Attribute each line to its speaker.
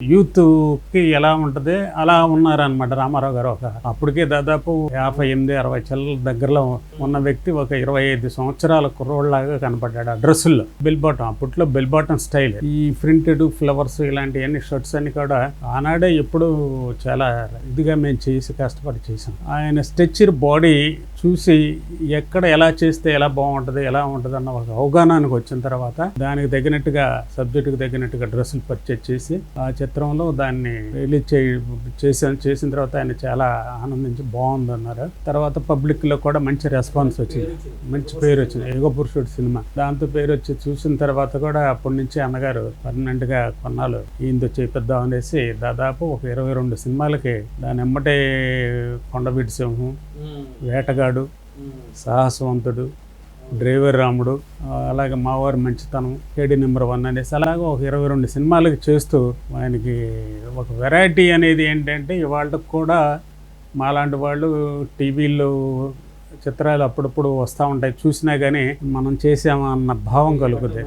Speaker 1: యూత్కి ఎలా ఉంటుంది? అలా ఉన్నారనమాట రామారావు గారు ఒక అప్పటికే దాదాపు యాభై ఎనిమిది అరవై చెల్ల దగ్గరలో ఉన్న వ్యక్తి ఒక ఇరవై ఐదు సంవత్సరాల కుర్రోళ్ళలాగా కనపడ్డాడు. ఆ డ్రెస్సుల్లో బెల్ బాటం అప్పట్లో బెల్ బాటం స్టైల్. ఈ ప్రింటెడ్ ఫ్లవర్స్ ఇలాంటి అన్ని షర్ట్స్ అన్ని కూడా ఆనాడే ఎప్పుడు చాలా ఇదిగా మేము చేసి కష్టపడి చేసాం ఆయన స్ట్రెచ్చర్ బాడీ చూసి ఎక్కడ ఎలా చేస్తే ఎలా బాగుంటుంది ఎలా ఉంటుంది అన్న ఒక అవగాహనకు వచ్చిన తర్వాత దానికి తగినట్టుగా సబ్జెక్టుకి తగినట్టుగా డ్రెస్సులు పర్చేజ్ చేసి ఆ చిత్రంలో దాన్ని రిలీజ్ చే చేసాను చేసిన తర్వాత ఆయన చాలా ఆనందించి బాగుంది అన్నారు తర్వాత పబ్లిక్లో కూడా మంచి రెస్పాన్స్ వచ్చింది. మంచి పేరు వచ్చింది. ఏగో పురుషుడు సినిమా. దాంతో పేరు వచ్చి చూసిన తర్వాత కూడా అప్పటి నుంచి అన్నగారు పర్మనెంట్గా కొన్నాళ్ళు. ఈయనతో చేపిద్దాం అనేసి దాదాపు ఒక ఇరవై రెండు సినిమాలకి దాని ఎమ్మటే కొండవీటి సింహం వేటగాడు సాహసవంతుడు డ్రైవర్ రాముడు అలాగే మావారి మంచితనం కేడి నెంబర్ వన్ అనేసి అలాగే ఒక ఇరవై రెండు సినిమాలకి చేస్తూ ఆయనకి ఒక వెరైటీ అనేది ఏంటంటే ఇవాళ కూడా మాలాంటి వాళ్ళు టీవీల్లో చిత్రాలు అప్పుడప్పుడు వస్తూ ఉంటాయి. చూసినా కానీ మనం చేసామా అన్న భావం కలుగుతుంది